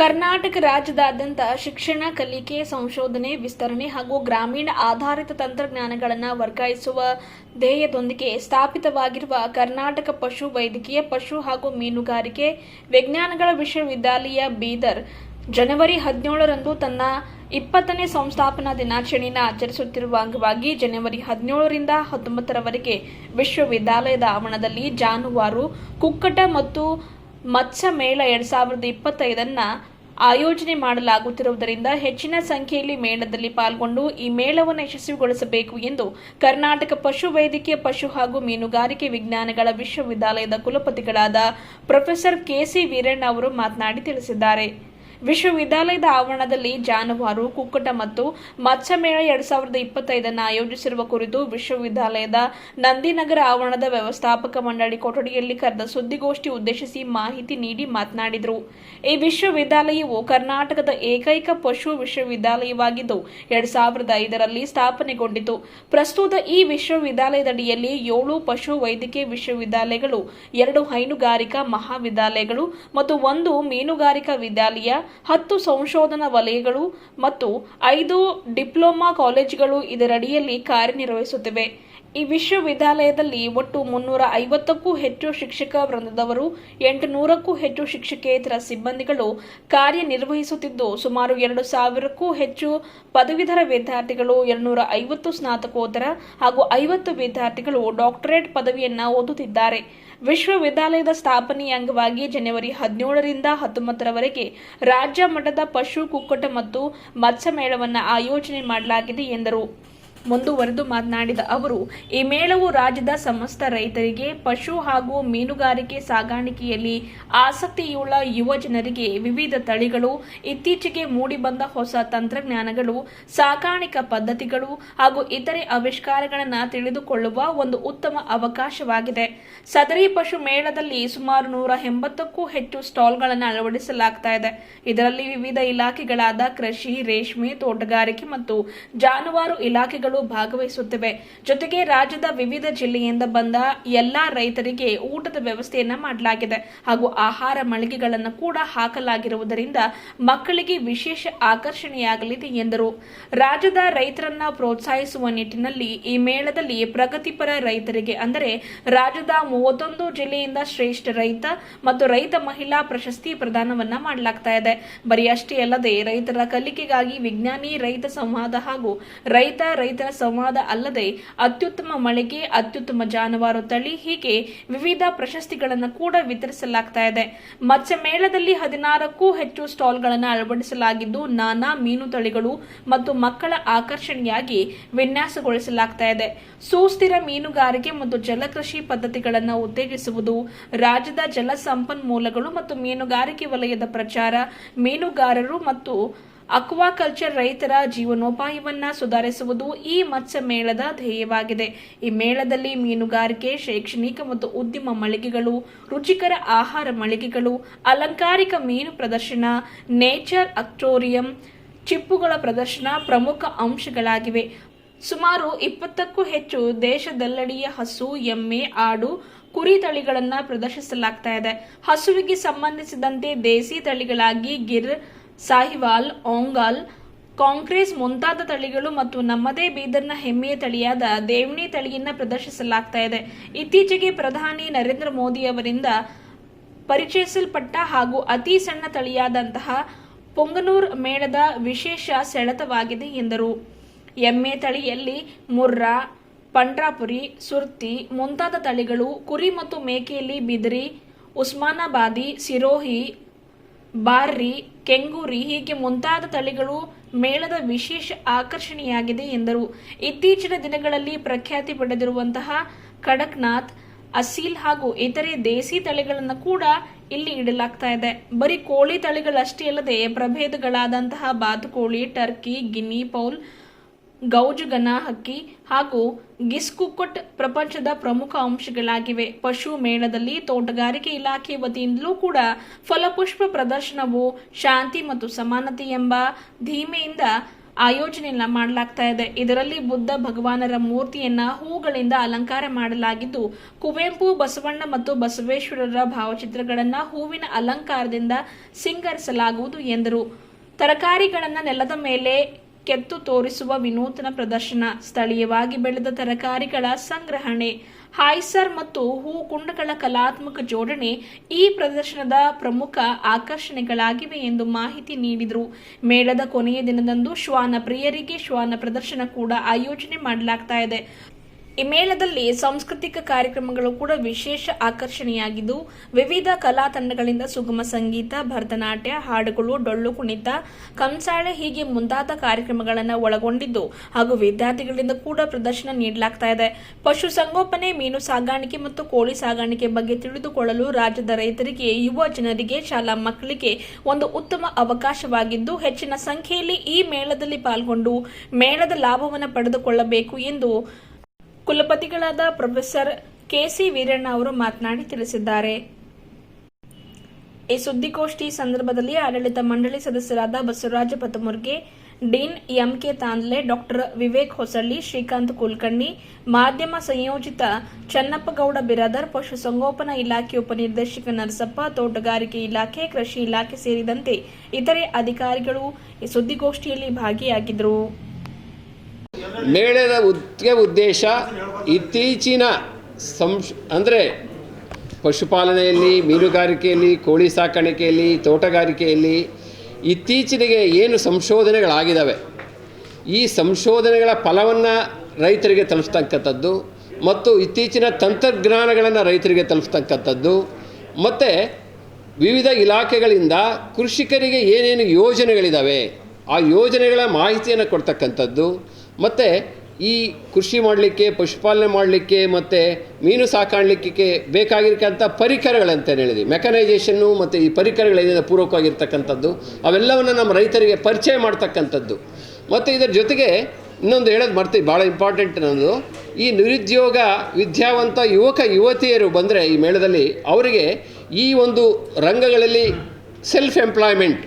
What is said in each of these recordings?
ಕರ್ನಾಟಕ ರಾಜ್ಯದಾದ್ಯಂತ ಶಿಕ್ಷಣ, ಕಲಿಕೆ, ಸಂಶೋಧನೆ, ವಿಸ್ತರಣೆ ಹಾಗೂ ಗ್ರಾಮೀಣ ಆಧಾರಿತ ತಂತ್ರಜ್ಞಾನಗಳನ್ನು ವರ್ಗಾಯಿಸುವ ಧ್ಯೇಯದೊಂದಿಗೆ ಸ್ಥಾಪಿತವಾಗಿರುವ ಕರ್ನಾಟಕ ಪಶು ವೈದ್ಯಕೀಯ, ಪಶು ಹಾಗೂ ಮೀನುಗಾರಿಕೆ ವಿಜ್ಞಾನಗಳ ವಿಶ್ವವಿದ್ಯಾಲಯ ಬೀದರ್ ಜನವರಿ ಹದಿನೇಳರಂದು ತನ್ನ ಇಪ್ಪತ್ತನೇ ಸಂಸ್ಥಾಪನಾ ದಿನಾಚರಣೆಯನ್ನು ಆಚರಿಸುತ್ತಿರುವ ಅಂಗವಾಗಿ ಜನವರಿ ಹದಿನೇಳರಿಂದ ಹತ್ತೊಂಬತ್ತರವರೆಗೆ ವಿಶ್ವವಿದ್ಯಾಲಯದ ಆವರಣದಲ್ಲಿ ಜಾನುವಾರು, ಕುಕ್ಕಟ ಮತ್ತು ಮತ್ಸ್ಯ ಮೇಳ ಎರಡ್ ಸಾವಿರದ ಇಪ್ಪತ್ತೈದನ್ನ ಆಯೋಜನೆ ಮಾಡಲಾಗುತ್ತಿರುವುದರಿಂದ ಹೆಚ್ಚಿನ ಸಂಖ್ಯೆಯಲ್ಲಿ ಮೇಳದಲ್ಲಿ ಪಾಲ್ಗೊಂಡು ಈ ಮೇಳವನ್ನು ಯಶಸ್ವಿಗೊಳಿಸಬೇಕು ಎಂದು ಕರ್ನಾಟಕ ಪಶು ವೈದ್ಯಕೀಯ ಪಶು ಹಾಗೂ ಮೀನುಗಾರಿಕೆ ವಿಜ್ಞಾನಗಳ ವಿಶ್ವವಿದ್ಯಾಲಯದ ಕುಲಪತಿಗಳಾದ ಪ್ರೊಫೆಸರ್ ಕೆಸಿ ವೀರಣ್ಣ ಅವರು ಮಾತನಾಡಿ ತಿಳಿಸಿದ್ದಾರೆ. ವಿಶ್ವವಿದ್ಯಾಲಯದ ಆವರಣದಲ್ಲಿ ಜಾನುವಾರು, ಕುಕ್ಕಟ ಮತ್ತು ಮತ್ಸ್ಯ ಮೇಳ ಎರಡ್ ಸಾವಿರದ ಇಪ್ಪತ್ತೈದನ್ನು ಆಯೋಜಿಸಿರುವ ಕುರಿತು ವಿಶ್ವವಿದ್ಯಾಲಯದ ನಂದಿನಗರ ಆವರಣದ ವ್ಯವಸ್ಥಾಪಕ ಮಂಡಳಿ ಕೊಠಡಿಯಲ್ಲಿ ಕರೆದ ಸುದ್ದಿಗೋಷ್ಠಿ ಉದ್ದೇಶಿಸಿ ಮಾಹಿತಿ ನೀಡಿ ಮಾತನಾಡಿದರು. ಈ ವಿಶ್ವವಿದ್ಯಾಲಯವು ಕರ್ನಾಟಕದ ಏಕೈಕ ಪಶು ವಿಶ್ವವಿದ್ಯಾಲಯವಾಗಿದ್ದು, ಎರಡ್ ಸಾವಿರದ ಐದರಲ್ಲಿ ಸ್ಥಾಪನೆಗೊಂಡಿತು. ಪ್ರಸ್ತುತ ಈ ವಿಶ್ವವಿದ್ಯಾಲಯದಡಿಯಲ್ಲಿ ಏಳು ಪಶು ವೈದ್ಯಕೀಯ ವಿಶ್ವವಿದ್ಯಾಲಯಗಳು, ಎರಡು ಹೈನುಗಾರಿಕಾ ಮಹಾವಿದ್ಯಾಲಯಗಳು ಮತ್ತು ಒಂದು ಮೀನುಗಾರಿಕಾ ವಿದ್ಯಾಲಯ ಹತ್ತು ಸಂಶೋಧನಾ ವಲಯಗಳು ಮತ್ತು ಐದು ಡಿಪ್ಲೊಮಾ ಕಾಲೇಜುಗಳು ಇದರಡಿಯಲ್ಲಿ ಕಾರ್ಯನಿರ್ವಹಿಸುತ್ತಿವೆ. ಈ ವಿಶ್ವವಿದ್ಯಾಲಯದಲ್ಲಿ ಒಟ್ಟು ಮುನ್ನೂರ ಐವತ್ತಕ್ಕೂ ಹೆಚ್ಚು ಶಿಕ್ಷಕ ವೃಂದದವರು, ಎಂಟುನೂರಕ್ಕೂ ಹೆಚ್ಚು ಶಿಕ್ಷಕೇತರ ಸಿಬ್ಬಂದಿಗಳು ಕಾರ್ಯನಿರ್ವಹಿಸುತ್ತಿದ್ದು, ಸುಮಾರು ಎರಡು ಸಾವಿರಕ್ಕೂ ಹೆಚ್ಚು ಪದವೀಧರ ವಿದ್ಯಾರ್ಥಿಗಳು, ಎರಡುನೂರ ಐವತ್ತು ಸ್ನಾತಕೋತ್ತರ ಹಾಗೂ ಐವತ್ತು ವಿದ್ಯಾರ್ಥಿಗಳು ಡಾಕ್ಟರೇಟ್ ಪದವಿಯನ್ನು ಓದುತ್ತಿದ್ದಾರೆ. ವಿಶ್ವವಿದ್ಯಾಲಯದ ಸ್ಥಾಪನೆಯ ಅಂಗವಾಗಿ ಜನವರಿ ಹದಿನೇಳರಿಂದ ಹತ್ತೊಂಬತ್ತರವರೆಗೆ ರಾಜ್ಯ ಮಟ್ಟದ ಪಶು ಕುಕ್ಕಟ ಮತ್ತು ಮತ್ಸ್ಯ ಮೇಳವನ್ನು ಆಯೋಜನೆ ಮಾಡಲಾಗಿದೆ ಎಂದರು. ಮುಂದುವರೆದು ಮಾತನಾಡಿದ ಅವರು, ಈ ಮೇಳವು ರಾಜ್ಯದ ಸಮಸ್ತ ರೈತರಿಗೆ, ಪಶು ಹಾಗೂ ಮೀನುಗಾರಿಕೆ ಸಾಗಾಣಿಕೆಯಲ್ಲಿ ಆಸಕ್ತಿಯುಳ್ಳ ಯುವ ಜನರಿಗೆ ವಿವಿಧ ತಳಿಗಳು, ಇತ್ತೀಚೆಗೆ ಮೂಡಿಬಂದ ಹೊಸ ತಂತ್ರಜ್ಞಾನಗಳು, ಸಾಕಾಣಿಕಾ ಪದ್ಧತಿಗಳು ಹಾಗೂ ಇತರೆ ಆವಿಷ್ಕಾರಗಳನ್ನು ತಿಳಿದುಕೊಳ್ಳುವ ಒಂದು ಉತ್ತಮ ಅವಕಾಶವಾಗಿದೆ. ಸದರಿ ಪಶು ಮೇಳದಲ್ಲಿ ಸುಮಾರು ನೂರ ಎಂಬತ್ತಕ್ಕೂ ಹೆಚ್ಚು ಸ್ಟಾಲ್ಗಳನ್ನು ಅಳವಡಿಸಲಾಗ್ತಾ ಇದೆ. ಇದರಲ್ಲಿ ವಿವಿಧ ಇಲಾಖೆಗಳಾದ ಕೃಷಿ, ರೇಷ್ಮೆ, ತೋಟಗಾರಿಕೆ ಮತ್ತು ಜಾನುವಾರು ಇಲಾಖೆಗಳು ಭಾಗವಹಿಸುತ್ತಿವೆ. ಜೊತೆಗೆ ರಾಜ್ಯದ ವಿವಿಧ ಜಿಲ್ಲೆಯಿಂದ ಬಂದ ಎಲ್ಲಾ ರೈತರಿಗೆ ಊಟದ ವ್ಯವಸ್ಥೆಯನ್ನ ಮಾಡಲಾಗಿದೆ. ಹಾಗೂ ಆಹಾರ ಮಳಿಗೆಗಳನ್ನು ಕೂಡ ಹಾಕಲಾಗಿರುವುದರಿಂದ ಮಕ್ಕಳಿಗೆ ವಿಶೇಷ ಆಕರ್ಷಣೆಯಾಗಲಿದೆ ಎಂದರು. ರಾಜ್ಯದ ರೈತರನ್ನ ಪ್ರೋತ್ಸಾಹಿಸುವ ನಿಟ್ಟಿನಲ್ಲಿ ಈ ಮೇಳದಲ್ಲಿ ಪ್ರಗತಿಪರ ರೈತರಿಗೆ ಅಂದರೆ ರಾಜ್ಯದ ಮೂವತ್ತೊಂದು ಜಿಲ್ಲೆಯಿಂದ ಶ್ರೇಷ್ಠ ರೈತ ಮತ್ತು ರೈತ ಮಹಿಳಾ ಪ್ರಶಸ್ತಿ ಪ್ರದಾನವನ್ನ ಮಾಡಲಾಗ್ತಾ ಇದೆ. ಬರೀ ಅಷ್ಟೇ ಅಲ್ಲದೆ ರೈತರ ಕಲಿಕೆಗಾಗಿ ವಿಜ್ಞಾನಿ, ರೈತ ಸಂವಾದ ಹಾಗೂ ರೈತ ರೈತ ರೈತರ ಸಂವಾದ ಅಲ್ಲದೆ ಅತ್ಯುತ್ತಮ ಮಳಿಗೆ ಅತ್ಯುತ್ತಮ ಜಾನುವಾರು ತಳಿ ಹೀಗೆ ವಿವಿಧ ಪ್ರಶಸ್ತಿಗಳನ್ನು ಕೂಡ ವಿತರಿಸಲಾಗ್ತಾ ಇದೆ. ಮತ್ಸ್ಯ ಮೇಳದಲ್ಲಿ ಹದಿನಾರಕ್ಕೂ ಹೆಚ್ಚು ಸ್ಟಾಲ್ಗಳನ್ನು ಅಳವಡಿಸಲಾಗಿದ್ದು ನಾನಾ ಮೀನು ತಳಿಗಳು ಮತ್ತು ಮಕ್ಕಳ ಆಕರ್ಷಣೆಯಾಗಿ ವಿನ್ಯಾಸಗೊಳಿಸಲಾಗ್ತಾ ಇದೆ. ಸುಸ್ಥಿರ ಮೀನುಗಾರಿಕೆ ಮತ್ತು ಜಲಕೃಷಿ ಪದ್ಧತಿಗಳನ್ನು ಉತ್ತೇಜಿಸುವುದು, ರಾಜ್ಯದ ಜಲ ಸಂಪನ್ಮೂಲಗಳು ಮತ್ತು ಮೀನುಗಾರಿಕೆ ವಲಯದ ಪ್ರಚಾರ, ಮೀನುಗಾರರು ಮತ್ತು ಅಕ್ವಾಕಲ್ಚರ್ ರೈತರ ಜೀವನೋಪಾಯವನ್ನ ಸುಧಾರಿಸುವುದು ಈ ಮತ್ಸ್ಯ ಮೇಳದ ಧ್ಯೇಯವಾಗಿದೆ. ಈ ಮೇಳದಲ್ಲಿ ಮೀನುಗಾರಿಕೆ, ಶೈಕ್ಷಣಿಕ ಮತ್ತು ಉದ್ಯಮ ಮಳಿಗೆಗಳು, ರುಚಿಕರ ಆಹಾರ ಮಳಿಗೆಗಳು, ಅಲಂಕಾರಿಕ ಮೀನು ಪ್ರದರ್ಶನ, ನೇಚರ್ ಅಕ್ಟೋರಿಯಂ, ಚಿಪ್ಪುಗಳ ಪ್ರದರ್ಶನ ಪ್ರಮುಖ ಅಂಶಗಳಾಗಿವೆ. ಸುಮಾರು ಇಪ್ಪತ್ತಕ್ಕೂ ಹೆಚ್ಚು ದೇಶದಲ್ಲಡಿಯ ಹಸು, ಎಮ್ಮೆ, ಆಡು, ಕುರಿ ತಳಿಗಳನ್ನು ಪ್ರದರ್ಶಿಸಲಾಗ್ತಾ ಇದೆ. ಹಸುವಿಗೆ ಸಂಬಂಧಿಸಿದಂತೆ ದೇಸಿ ತಳಿಗಳಾಗಿ ಗಿರ್ ಸಾಹಿವಾಲ್, ಓಂಗಾಲ್, ಕಾಂಕ್ರೀಸ್ ಮುಂತಾದ ತಳಿಗಳು ಮತ್ತು ನಮ್ಮದೇ ಬೀದರ್ನ ಹೆಮ್ಮೆಯ ತಳಿಯಾದ ದೇವಣಿ ತಳಿಯನ್ನ ಪ್ರದರ್ಶಿಸಲಾಗ್ತಾ ಇದೆ. ಇತ್ತೀಚೆಗೆ ಪ್ರಧಾನಿ ನರೇಂದ್ರ ಮೋದಿ ಅವರಿಂದ ಪರಿಚಯಿಸಲ್ಪಟ್ಟ ಹಾಗೂ ಅತಿ ಸಣ್ಣ ತಳಿಯಾದಂತಹ ಪೊಂಗನೂರ್ ಮೇಳದ ವಿಶೇಷ ಸೆಳೆತವಾಗಿದೆ ಎಂದರು. ಎಮ್ಮೆ ತಳಿಯಲ್ಲಿ ಮುರ್ರಾ, ಪಂಡ್ರಾಪುರಿ, ಸುರ್ತಿ ಮುಂತಾದ ತಳಿಗಳು ಕುರಿ ಮತ್ತು ಮೇಕೆಯಲ್ಲಿ ಬಿದಿರಿ, ಉಸ್ಮಾನಾಬಾದಿ, ಸಿರೋಹಿ, ಬಾರ್ರಿ ಕೆಂಗೂರಿ ಹೀಗೆ ಮುಂತಾದ ತಳಿಗಳು ಮೇಳದ ವಿಶೇಷ ಆಕರ್ಷಣೆಯಾಗಿದೆ ಎಂದರು. ಇತ್ತೀಚಿನ ದಿನಗಳಲ್ಲಿ ಪ್ರಖ್ಯಾತಿ ಪಡೆದಿರುವಂತಹ ಕಡಕ್ನಾಥ್ ಅಸೀಲ್ ಹಾಗೂ ಇತರೆ ದೇಸಿ ತಳಿಗಳನ್ನು ಕೂಡ ಇಲ್ಲಿ ಇಡಲಾಗ್ತಾ ಇದೆ. ಬರೀ ಕೋಳಿ ತಳಿಗಳಷ್ಟೇ ಅಲ್ಲದೆ ಪ್ರಭೇದಗಳಾದಂತಹ ಬಾತುಕೋಳಿ, ಟರ್ಕಿ ಗಿನಿ ಪೌಲ್ ಗೌಜುಗನ ಹಕ್ಕಿ ಹಾಗೂ ಗಿಸ್ಕುಕುಟ್ ಪ್ರಪಂಚದ ಪ್ರಮುಖ ಅಂಶಗಳಾಗಿವೆ. ಪಶು ಮೇಳದಲ್ಲಿ ತೋಟಗಾರಿಕೆ ಇಲಾಖೆ ವತಿಯಿಂದಲೂ ಕೂಡ ಫಲಪುಷ್ಪ ಪ್ರದರ್ಶನವು ಶಾಂತಿ ಮತ್ತು ಸಮಾನತೆ ಎಂಬ ಧೀಮೆಯಿಂದ ಆಯೋಜನೆಯನ್ನ ಮಾಡಲಾಗ್ತಾ ಇದೆ. ಇದರಲ್ಲಿ ಬುದ್ಧ ಭಗವಾನರ ಮೂರ್ತಿಯನ್ನ ಹೂಗಳಿಂದ ಅಲಂಕಾರ ಮಾಡಲಾಗಿದ್ದು, ಕುವೆಂಪು, ಬಸವಣ್ಣ ಮತ್ತು ಬಸವೇಶ್ವರರ ಭಾವಚಿತ್ರಗಳನ್ನ ಹೂವಿನ ಅಲಂಕಾರದಿಂದ ಸಿಂಗರಿಸಲಾಗುವುದು ಎಂದರು. ತರಕಾರಿಗಳನ್ನು ನೆಲದ ಮೇಲೆ ಕೆತ್ತು ತೋರಿಸುವ ವಿನೂತನ ಪ್ರದರ್ಶನ, ಸ್ಥಳೀಯವಾಗಿ ಬೆಳೆದ ತರಕಾರಿಗಳ ಸಂಗ್ರಹಣೆ, ಹಾಯ್ಸರ್ ಮತ್ತು ಹೂಕುಂಡಗಳ ಕಲಾತ್ಮಕ ಜೋಡಣೆ ಈ ಪ್ರದರ್ಶನದ ಪ್ರಮುಖ ಆಕರ್ಷಣೆಗಳಾಗಿವೆ ಎಂದು ಮಾಹಿತಿ ನೀಡಿದರು. ಮೇಳದ ಕೊನೆಯ ದಿನದಂದು ಶ್ವಾನ ಪ್ರಿಯರಿಗೆ ಶ್ವಾನ ಪ್ರದರ್ಶನ ಕೂಡ ಆಯೋಜನೆ ಮಾಡಲಾಗ್ತಾ ಇದೆ. ಈ ಮೇಳದಲ್ಲಿ ಸಾಂಸ್ಕೃತಿಕ ಕಾರ್ಯಕ್ರಮಗಳು ಕೂಡ ವಿಶೇಷ ಆಕರ್ಷಣೆಯಾಗಿದ್ದು, ವಿವಿಧ ಕಲಾ ತಂಡಗಳಿಂದ ಸುಗಮ ಸಂಗೀತ, ಭರತನಾಟ್ಯ, ಹಾಡುಗಳು, ಡೊಳ್ಳು ಕುಣಿತ, ಕಂಸಾಳೆ ಹೀಗೆ ಮುಂತಾದ ಕಾರ್ಯಕ್ರಮಗಳನ್ನು ಒಳಗೊಂಡಿದ್ದು ಹಾಗೂ ವಿದ್ಯಾರ್ಥಿಗಳಿಂದ ಕೂಡ ಪ್ರದರ್ಶನ ನೀಡಲಾಗ್ತಾ ಇದೆ. ಪಶು ಮೀನು ಸಾಗಾಣಿಕೆ ಮತ್ತು ಕೋಳಿ ಸಾಗಾಣಿಕೆ ಬಗ್ಗೆ ತಿಳಿದುಕೊಳ್ಳಲು ರಾಜ್ಯದ ರೈತರಿಗೆ, ಯುವ ಜನರಿಗೆ, ಶಾಲಾ ಮಕ್ಕಳಿಗೆ ಒಂದು ಉತ್ತಮ ಅವಕಾಶವಾಗಿದ್ದು, ಹೆಚ್ಚಿನ ಸಂಖ್ಯೆಯಲ್ಲಿ ಈ ಮೇಳದಲ್ಲಿ ಪಾಲ್ಗೊಂಡು ಮೇಳದ ಲಾಭವನ್ನು ಪಡೆದುಕೊಳ್ಳಬೇಕು ಎಂದು ಕುಲಪತಿಗಳಾದ ಪ್ರೊಫೆಸರ್ ಕೆಸಿ ವೀರಣ್ಣ ಅವರು ಮಾತನಾಡಿ ತಿಳಿಸಿದ್ದಾರೆ. ಈ ಸುದ್ದಿಗೋಷ್ಠಿ ಸಂದರ್ಭದಲ್ಲಿ ಆಡಳಿತ ಮಂಡಳಿ ಸದಸ್ಯರಾದ Basavaraj Patamurge dean MK Tandle, doctor Vivek Hosalli, Shrikant Kulkarni, ಮಾಧ್ಯಮ ಸಂಯೋಜಿತ ಚನ್ನಪ್ಪಗೌಡ ಬಿರಾದರ್, ಪಶುಸಂಗೋಪನಾ ಇಲಾಖೆ ಉಪನಿರ್ದೇಶಕ ನರಸಪ್ಪ, ತೋಟಗಾರಿಕೆ ಇಲಾಖೆ, ಕೃಷಿ ಇಲಾಖೆ ಸೇರಿದಂತೆ ಇತರೆ ಅಧಿಕಾರಿಗಳು ಈ ಸುದ್ದಿಗೋಷ್ಠಿಯಲ್ಲಿ ಭಾಗಿಯಾಗಿದ್ದರು. ಮೇಳದ ಮುಖ್ಯ ಉದ್ದೇಶ ಇತ್ತೀಚಿನ ಸಂಶ್, ಅಂದರೆ ಪಶುಪಾಲನೆಯಲ್ಲಿ, ಮೀನುಗಾರಿಕೆಯಲ್ಲಿ, ಕೋಳಿ ಸಾಕಾಣಿಕೆಯಲ್ಲಿ, ತೋಟಗಾರಿಕೆಯಲ್ಲಿ ಇತ್ತೀಚೆಗೆ ಏನು ಸಂಶೋಧನೆಗಳಾಗಿದ್ದಾವೆ ಈ ಸಂಶೋಧನೆಗಳ ಫಲವನ್ನು ರೈತರಿಗೆ ತಲುಪಿಸ್ತಕ್ಕಂಥದ್ದು ಮತ್ತು ಇತ್ತೀಚಿನ ತಂತ್ರಜ್ಞಾನಗಳನ್ನು ರೈತರಿಗೆ ತಲುಪಿಸ್ತಕ್ಕಂಥದ್ದು ಮತ್ತು ವಿವಿಧ ಇಲಾಖೆಗಳಿಂದ ಕೃಷಿಕರಿಗೆ ಏನೇನು ಯೋಜನೆಗಳಿದ್ದಾವೆ ಆ ಯೋಜನೆಗಳ ಮಾಹಿತಿಯನ್ನು ಕೊಡ್ತಕ್ಕಂಥದ್ದು ಮತ್ತು ಈ ಕೃಷಿ ಮಾಡಲಿಕ್ಕೆ, ಪಶುಪಾಲನೆ ಮಾಡಲಿಕ್ಕೆ ಮತ್ತು ಮೀನು ಸಾಕಾಣಲಿಕ್ಕೆ ಬೇಕಾಗಿರ್ತಕ್ಕಂಥ ಪರಿಕರಗಳಂತ ಹೇಳಿದ್ವಿ. ಮೆಕನೈಸೇಷನ್ನು ಮತ್ತು ಈ ಪರಿಕರಗಳೇನಿದೆ ಪೂರ್ವಕವಾಗಿರ್ತಕ್ಕಂಥದ್ದು ಅವೆಲ್ಲವನ್ನು ನಮ್ಮ ರೈತರಿಗೆ ಪರಿಚಯ ಮಾಡ್ತಕ್ಕಂಥದ್ದು. ಮತ್ತು ಇದರ ಜೊತೆಗೆ ಇನ್ನೊಂದು ಹೇಳೋದು ಮರ್ತೀವಿ ಭಾಳ ಇಂಪಾರ್ಟೆಂಟ್ ನನ್ನದು. ಈ ನಿರುದ್ಯೋಗ ವಿದ್ಯಾವಂತ ಯುವಕ, ಯುವತಿಯರು ಬಂದರೆ ಈ ಮೇಳದಲ್ಲಿ ಅವರಿಗೆ ಈ ಒಂದು ರಂಗಗಳಲ್ಲಿ ಸೆಲ್ಫ್ ಎಂಪ್ಲಾಯ್ಮೆಂಟ್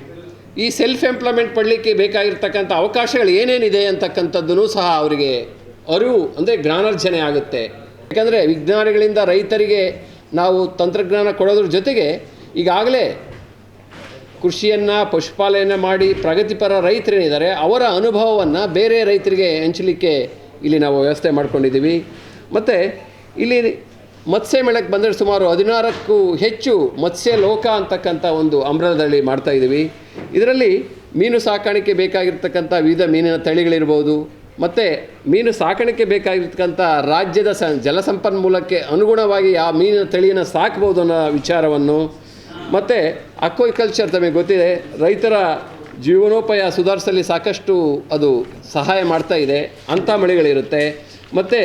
ಈ ಸೆಲ್ಫ್ ಎಂಪ್ಲಾಯ್ಮೆಂಟ್ ಪಡಲಿಕ್ಕೆ ಬೇಕಾಗಿರ್ತಕ್ಕಂಥ ಅವಕಾಶಗಳು ಏನೇನಿದೆ ಅಂತಕ್ಕಂಥದ್ದನ್ನು ಸಹ ಅವರಿಗೆ ಅರಿವು, ಅಂದರೆ ಜ್ಞಾನಾರ್ಜನೆ ಆಗುತ್ತೆ. ಯಾಕಂದರೆ ವಿಜ್ಞಾನಿಗಳಿಂದ ರೈತರಿಗೆ ನಾವು ತಂತ್ರಜ್ಞಾನ ಕೊಡೋದ್ರ ಜೊತೆಗೆ ಈಗಾಗಲೇ ಕೃಷಿಯನ್ನು ಪಶುಪಾಲನೆ ಮಾಡಿ ಪ್ರಗತಿಪರ ರೈತರೇನಿದ್ದಾರೆ, ಅವರ ಅನುಭವವನ್ನು ಬೇರೆ ರೈತರಿಗೆ ಹಂಚಲಿಕ್ಕೆ ಇಲ್ಲಿ ನಾವು ವ್ಯವಸ್ಥೆ ಮಾಡ್ಕೊಂಡಿದ್ದೀವಿ. ಮತ್ತು ಇಲ್ಲಿ ಮತ್ಸ್ಯ ಮೇಳಕ್ಕೆ ಬಂದರೆ ಸುಮಾರು ಹದಿನಾರಕ್ಕೂ ಹೆಚ್ಚು ಮತ್ಸ್ಯ ಲೋಕ ಅಂತಕ್ಕಂಥ ಒಂದು ಅಂಬ್ರದಲ್ಲಿ ಮಾಡ್ತಾ ಇದ್ದೀವಿ. ಇದರಲ್ಲಿ ಮೀನು ಸಾಕಾಣಿಕೆ ಬೇಕಾಗಿರ್ತಕ್ಕಂಥ ವಿವಿಧ ಮೀನಿನ ತಳಿಗಳಿರ್ಬೋದು, ಮತ್ತು ಮೀನು ಸಾಕಾಣಿಕೆ ಬೇಕಾಗಿರ್ತಕ್ಕಂಥ ರಾಜ್ಯದ ಸ ಜಲಸಂಪನ್ಮೂಲಕ್ಕೆ ಅನುಗುಣವಾಗಿ ಆ ಮೀನಿನ ತಳಿಯನ್ನು ಸಾಕ್ಬೋದು ಅನ್ನೋ ವಿಚಾರವನ್ನು, ಮತ್ತು ಅಕ್ವಾಕಲ್ಚರ್ ತಮಗೆ ಗೊತ್ತಿದೆ, ರೈತರ ಜೀವನೋಪಾಯ ಸುಧಾರಿಸಲಿ ಸಾಕಷ್ಟು ಅದು ಸಹಾಯ ಮಾಡ್ತಾ ಇದೆ, ಅಂಥ ಮಳಿಗಳಿರುತ್ತೆ ಮತ್ತು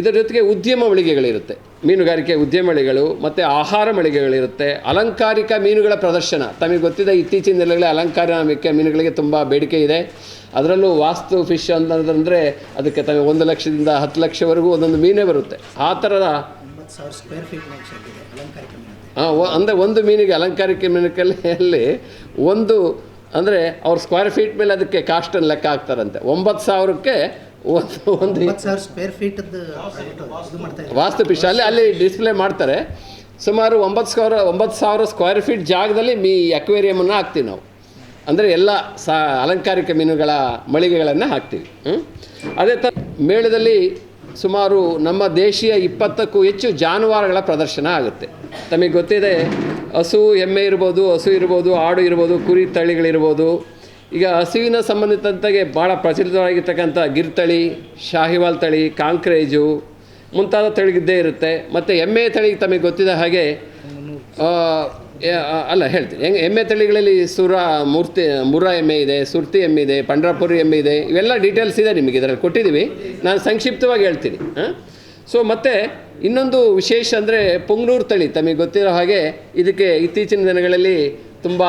ಇದರ ಜೊತೆಗೆ ಉದ್ಯಮ ಮಳಿಗೆಗಳಿರುತ್ತೆ. ಮೀನುಗಾರಿಕೆ ಉದ್ಯಮಳಿಗಳು ಮತ್ತು ಆಹಾರ ಮಳಿಗೆಗಳಿರುತ್ತೆ. ಅಲಂಕಾರಿಕ ಮೀನುಗಳ ಪ್ರದರ್ಶನ. ತಮಗೆ ಗೊತ್ತಿದೆ ಇತ್ತೀಚಿನ ದಿನಗಳಲ್ಲಿ ಅಲಂಕಾರಿಕ ಮೀನುಗಳಿಗೆ ತುಂಬ ಬೇಡಿಕೆ ಇದೆ. ಅದರಲ್ಲೂ ವಾಸ್ತು ಫಿಶ್ ಅಂತಂದರೆ ಅದಕ್ಕೆ ತಮಗೆ ಒಂದು ಲಕ್ಷದಿಂದ ಹತ್ತು ಲಕ್ಷವರೆಗೂ ಒಂದೊಂದು ಮೀನೇ ಬರುತ್ತೆ. ಆ ಥರದ ಹಾಂ ಅಂದರೆ ಒಂದು ಮೀನಿಗೆ ಅಲಂಕಾರಿಕ ಮೀನುಕಲ್ಲಿ ಒಂದು ಅಂದರೆ ಅವ್ರ ಸ್ಕ್ವೇರ್ ಫೀಟ್ ಮೇಲೆ ಅದಕ್ಕೆ ಕಾಸ್ಟನ್ನು ಲೆಕ್ಕ ಹಾಕ್ತಾರಂತೆ. ಒಂಬತ್ತು ಸಾವಿರಕ್ಕೆ ಒಂದು ಸಾವಿರ ಸ್ಕ್ವೇರ್ ಫೀಟ್ ಇದು ಮಾಡ್ತಾ ಇದ್ದಾರೆ. ವಾಸ್ತು ಪಿಶ್ ಅಲ್ಲಿ ಅಲ್ಲಿ ಡಿಸ್ಪ್ಲೇ ಮಾಡ್ತಾರೆ. ಸುಮಾರು ಒಂಬತ್ತು ಸಾವಿರ ಒಂಬತ್ತು ಸಾವಿರ ಸ್ಕ್ವೇರ್ ಫೀಟ್ ಜಾಗದಲ್ಲಿ ಮೀ ಅಕ್ವೇರಿಯಮನ್ನು ಹಾಕ್ತೀವಿ ನಾವು. ಅಂದರೆ ಎಲ್ಲ ಸಾ ಅಲಂಕಾರಿಕ ಮೀನುಗಳ ಮಳಿಗೆಗಳನ್ನು ಹಾಕ್ತೀವಿ. ಅದೇ ಥರ ಮೇಳದಲ್ಲಿ ಸುಮಾರು ನಮ್ಮ ದೇಶೀಯ ಇಪ್ಪತ್ತಕ್ಕೂ ಹೆಚ್ಚು ಜಾನುವಾರುಗಳ ಪ್ರದರ್ಶನ ಆಗುತ್ತೆ. ತಮಗೆ ಗೊತ್ತಿದೆ ಹಸು ಎಮ್ಮೆ ಇರ್ಬೋದು ಹಸು ಇರ್ಬೋದು ಆಡು ಇರ್ಬೋದು ಕುರಿ ತಳಿಗಳಿರ್ಬೋದು ಈಗ ಹಸುವಿನ ಸಂಬಂಧಿತಂತೆ ಭಾಳ ಪ್ರಚಲಿತವಾಗಿರ್ತಕ್ಕಂಥ ಗಿರ್ತಳಿ, ಶಾಹಿವಾಲ್ ತಳಿ, ಕಾಂಕ್ರೇಜು ಮುಂತಾದ ತಳಿಗಿದ್ದೇ ಇರುತ್ತೆ. ಮತ್ತು ಎಮ್ಮೆ ತಳಿ ತಮಗೆ ಗೊತ್ತಿದ ಹಾಗೆ ಅಲ್ಲ ಹೇಳ್ತೀನಿ. ಹೆಂಗೆ, ಎಮ್ಮೆ ತಳಿಗಳಲ್ಲಿ ಸುರ, ಮೂರ್ತಿ, ಮುರ ಎಮ್ಮೆ ಇದೆ, ಸುರ್ತಿ ಎಮ್ಮೆ ಇದೆ, ಪಂಡ್ರಾಪುರಿ ಎಮ್ಮೆ ಇದೆ, ಇವೆಲ್ಲ ಡೀಟೇಲ್ಸ್ ಇದೆ ನಿಮಗೆ ಇದರಲ್ಲಿ ಕೊಟ್ಟಿದ್ದೀವಿ. ನಾನು ಸಂಕ್ಷಿಪ್ತವಾಗಿ ಹೇಳ್ತೀನಿ, ಹಾಂ? ಸೊ ಮತ್ತು ಇನ್ನೊಂದು ವಿಶೇಷ ಅಂದರೆ ಪುಂಗ್ನೂರು ತಳಿ, ತಮಗೆ ಗೊತ್ತಿರೋ ಹಾಗೆ ಇದಕ್ಕೆ ಇತ್ತೀಚಿನ ದಿನಗಳಲ್ಲಿ ತುಂಬ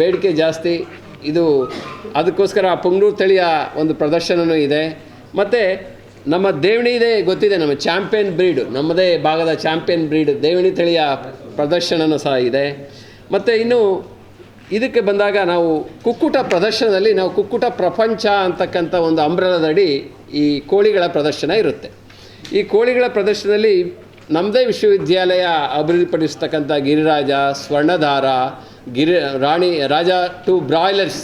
ಬೇಡಿಕೆ ಜಾಸ್ತಿ. ಇದು ಅದಕ್ಕೋಸ್ಕರ ಪುಂಗ್ಳೂರು ತಳಿಯ ಒಂದು ಪ್ರದರ್ಶನವೂ ಇದೆ. ಮತ್ತು ನಮ್ಮ ದೇವಣಿ ಇದೆ, ಗೊತ್ತಿದೆ ನಮ್ಮ ಚಾಂಪಿಯನ್ ಬ್ರೀಡು, ನಮ್ಮದೇ ಭಾಗದ ಚಾಂಪಿಯನ್ ಬ್ರೀಡ್, ದೇವಣಿ ತಳಿಯ ಪ್ರದರ್ಶನವೂ ಸಹ ಇದೆ. ಮತ್ತು ಇನ್ನು ಇದಕ್ಕೆ ಬಂದಾಗ ನಾವು ಕುಕ್ಕುಟ ಪ್ರದರ್ಶನದಲ್ಲಿ, ನಾವು ಕುಕ್ಕುಟ ಪ್ರಪಂಚ ಅಂತಕ್ಕಂಥ ಒಂದು ಅಂಬ್ರಲದಡಿ ಈ ಕೋಳಿಗಳ ಪ್ರದರ್ಶನ ಇರುತ್ತೆ. ಈ ಕೋಳಿಗಳ ಪ್ರದರ್ಶನದಲ್ಲಿ ನಮ್ಮದೇ ವಿಶ್ವವಿದ್ಯಾಲಯ ಅಭಿವೃದ್ಧಿಪಡಿಸ್ತಕ್ಕಂಥ ಗಿರಿರಾಜ, ಸ್ವರ್ಣಧಾರ ಗಿರಿ, ರಾಣಿ, ರಾಜ ಟು ಬ್ರಾಯ್ಲರ್ಸ್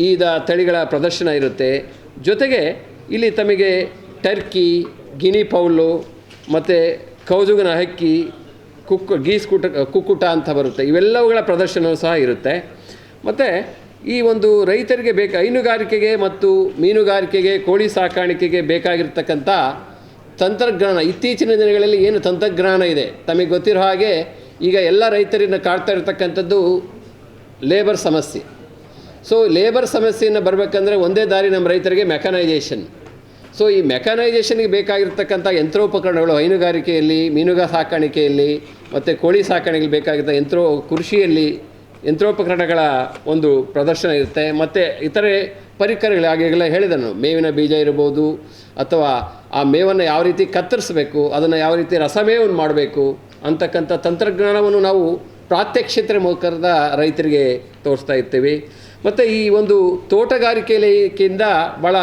ಈದ ತಳಿಗಳ ಪ್ರದರ್ಶನ ಇರುತ್ತೆ. ಜೊತೆಗೆ ಇಲ್ಲಿ ತಮಗೆ ಟರ್ಕಿ, ಗಿನಿ ಪೌಲು ಮತ್ತು ಕೌಜುಗನ ಹಕ್ಕಿ ಕುಕ್ಕು ಗೀಸ್ ಕುಟ, ಕುಕ್ಕುಟ ಅಂತ ಬರುತ್ತೆ. ಇವೆಲ್ಲವುಗಳ ಪ್ರದರ್ಶನವೂ ಸಹ ಇರುತ್ತೆ. ಮತ್ತು ಈ ಒಂದು ರೈತರಿಗೆ ಬೇಕು, ಹೈನುಗಾರಿಕೆಗೆ ಮತ್ತು ಮೀನುಗಾರಿಕೆಗೆ, ಕೋಳಿ ಸಾಕಾಣಿಕೆಗೆ ಬೇಕಾಗಿರ್ತಕ್ಕಂಥ ತಂತ್ರಜ್ಞಾನ, ಇತ್ತೀಚಿನ ದಿನಗಳಲ್ಲಿ ಏನು ತಂತ್ರಜ್ಞಾನ ಇದೆ? ತಮಗೆ ಗೊತ್ತಿರೋ ಹಾಗೆ ಈಗ ಎಲ್ಲ ರೈತರನ್ನು ಕಾಡ್ತಾ ಇರತಕ್ಕಂಥದ್ದು ಲೇಬರ್ ಸಮಸ್ಯೆ. ಸೊ ಲೇಬರ್ ಸಮಸ್ಯೆಯನ್ನು ಬರಬೇಕಂದ್ರೆ ಒಂದೇ ದಾರಿ ನಮ್ಮ ರೈತರಿಗೆ ಮೆಕನೈಜೇಷನ್ ಸೊ ಈ ಮೆಕನೈಜೇಷನ್ಗೆ ಬೇಕಾಗಿರ್ತಕ್ಕಂಥ ಯಂತ್ರೋಪಕರಣಗಳು, ಹೈನುಗಾರಿಕೆಯಲ್ಲಿ, ಮೀನುಗಾ ಸಾಕಾಣಿಕೆಯಲ್ಲಿ, ಮತ್ತು ಕೋಳಿ ಸಾಕಾಣಿಕೆಗೆ ಬೇಕಾಗಿದ್ದ ಯಂತ್ರೋ, ಕೃಷಿಯಲ್ಲಿ ಯಂತ್ರೋಪಕರಣಗಳ ಒಂದು ಪ್ರದರ್ಶನ ಇರುತ್ತೆ. ಮತ್ತು ಇತರೆ ಪರಿಕರಗಳು ಹಾಗೆಲ್ಲ ಹೇಳಿದೆ ನಾನು ಮೇವಿನ ಬೀಜ ಇರ್ಬೋದು, ಅಥವಾ ಆ ಮೇವನ್ನು ಯಾವ ರೀತಿ ಕತ್ತರಿಸಬೇಕು, ಅದನ್ನು ಯಾವ ರೀತಿ ರಸಮೇವನ್ನು ಮಾಡಬೇಕು ಅಂತಕ್ಕಂಥ ತಂತ್ರಜ್ಞಾನವನ್ನು ನಾವು ಪ್ರಾತ್ಯಕ್ಷಿತ್ರ ಮುಖರದ ರೈತರಿಗೆ ತೋರಿಸ್ತಾ ಇರ್ತೇವೆ. ಮತ್ತು ಈ ಒಂದು ತೋಟಗಾರಿಕೆಯಿಂದ ಭಾಳ